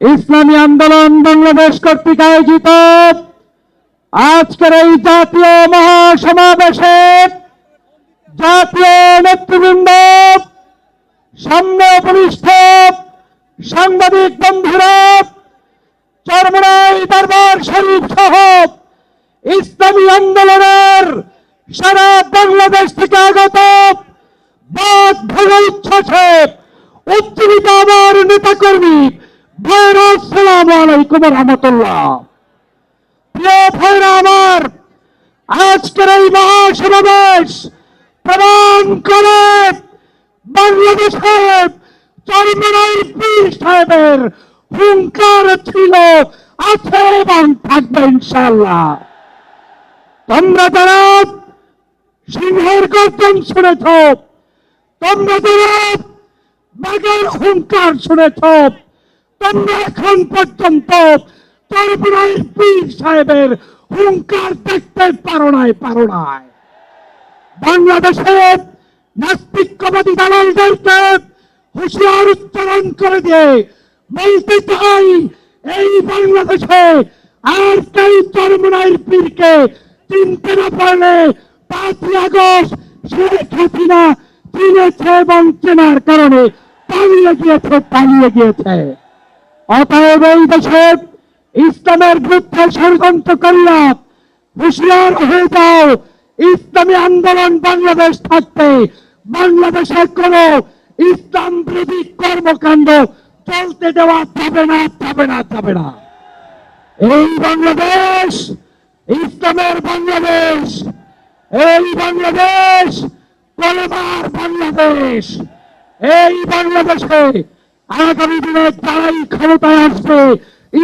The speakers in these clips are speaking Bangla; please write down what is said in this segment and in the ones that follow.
ইসলামী আন্দোলন বাংলাদেশ কর্তৃক আয়োজিত। আজকের এই জাতীয় মহাসমাবেশে জাতীয় নেতৃবৃন্দ, সামনে উপবিষ্ট সাংবাদিক বন্ধুরা, চরমনাই দরবার শরীফ সহ ইসলামী আন্দোলনের সারা বাংলাদেশ থেকে আগত বাদ ভোগ উচ্ছ্বাসে উজ্জীবিত আমার নেতাকর্মী আলাইকুম রহমতুল্লাহ। আমার, আজকের এই মহাসমাবেশ প্রমাণ করে বাংলাদেশের চরমনাই পীর সাহেবের হুঙ্কার ছিল, আছে এবং থাকবে ইনশাল্লাহ তোমরা যারা সিংহের গর্জন শুনেছ, তোমরা যারা বাঘের হুঙ্কার শুনেছ তোমরা এখন পর্যন্ত সাহেবের হুঙ্কার দেখতে পারো নাই পারো নাই বাংলাদেশের নাস্তিকবাদী দালালদেরকে হুঁশিয়ার উচ্চারণ করে দিয়ে বলতে চাই, এই বাংলাদেশে আর কেউ চরমনাইর পীরকে চিনতে না পারলে পাঁচই আগস্ট শেখ হাসিনা চিনেছে এবং চেনার কারণে পালিয়ে গিয়েছে পালিয়ে গিয়েছে। অতএব ইসলামের বিরুদ্ধে ষড়যন্ত্র করলাম হুশিয়ার হয়ে যাও। ইসলামী আন্দোলন বাংলাদেশ থাকতে বাংলাদেশে কোন ইসলাম বিরোধী কর্মকাণ্ড চলতে দেওয়া যাবে না যাবে না যাবে না। এই বাংলাদেশ, ইসলামের বাংলাদেশ, এই বাংলাদেশ, কলমার বাংলাদেশ, এই বাংলাদেশে আগামী দিনে যারাই ক্ষমতায় আসবে,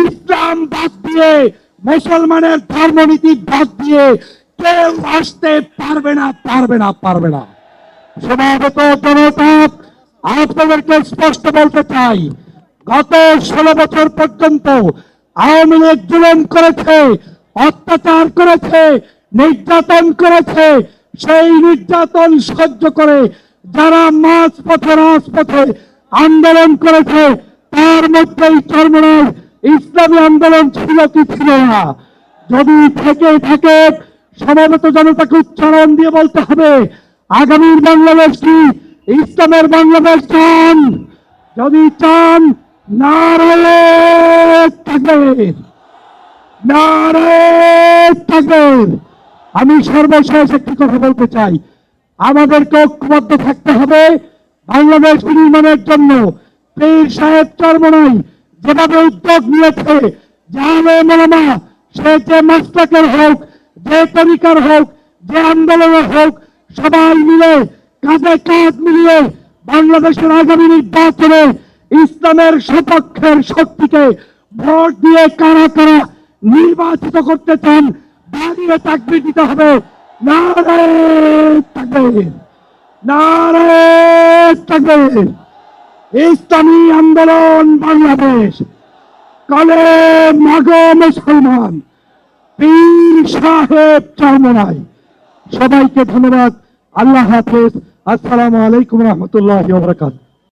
ইসলাম বাদ দিয়ে, মুসলমানের ধর্মনীতি বাদ দিয়ে কেউ আসতে পারবে না পারবে না পারবে না। সমাগত জনতা আপনাদেরকে স্পষ্ট বলতে চাই, গত ষোলো বছর পর্যন্ত আওয়ামী লীগ জুলুম করেছে, অত্যাচার করেছে, নির্যাতন করেছে, সেই নির্যাতন সহ্য করে যারা মাঝ পথে রাজপথে আন্দোলন করেছে, তার মধ্যেই চর্মনায় ইসলামী আন্দোলন ছিল কি ছিল না। যদি থেকে থাকে, সমাবেত জনতাকে উচ্চারণ দিয়ে বলতে হবে, আগামীর বাংলাদেশ কি? ইসলামের বাংলাদেশ চান। যদি চান, নারায়ণ থাকবে। নারায়ণ থাকবে। আমি সর্বশেষ একটি কথা বলতে চাই। আমাদেরকে ঐক্যবদ্ধ থাকতে হবে। বাংলাদেশ নির্মাণের জন্য পীর সাহেব চর্মনাই যেভাবে উদ্যোগ নিয়েছে, জাহানে মলামা, সে যে মাস্টাকের হোক, যে তরিকার হোক, যে আন্দোলনের হোক, সবাই মিলে, কাঁধে কাঁধ মিলিয়ে বাংলাদেশের আগামী নির্বাচনে ইসলামের সপক্ষের শক্তিকে ভোট দিয়ে কারা কারা নির্বাচিত করতে চান দাঁড়িয়ে চাকরি দিতে হবে। না থাকবে ইসলামী আন্দোলন বাংলাদেশ। কলে মুসলমান পীর সাহেব চরমনাই। সবাইকে ধন্যবাদ। আল্লাহ হাফেজ। আসসালামু আলাইকুম রহমতুল্লাহ বরকাত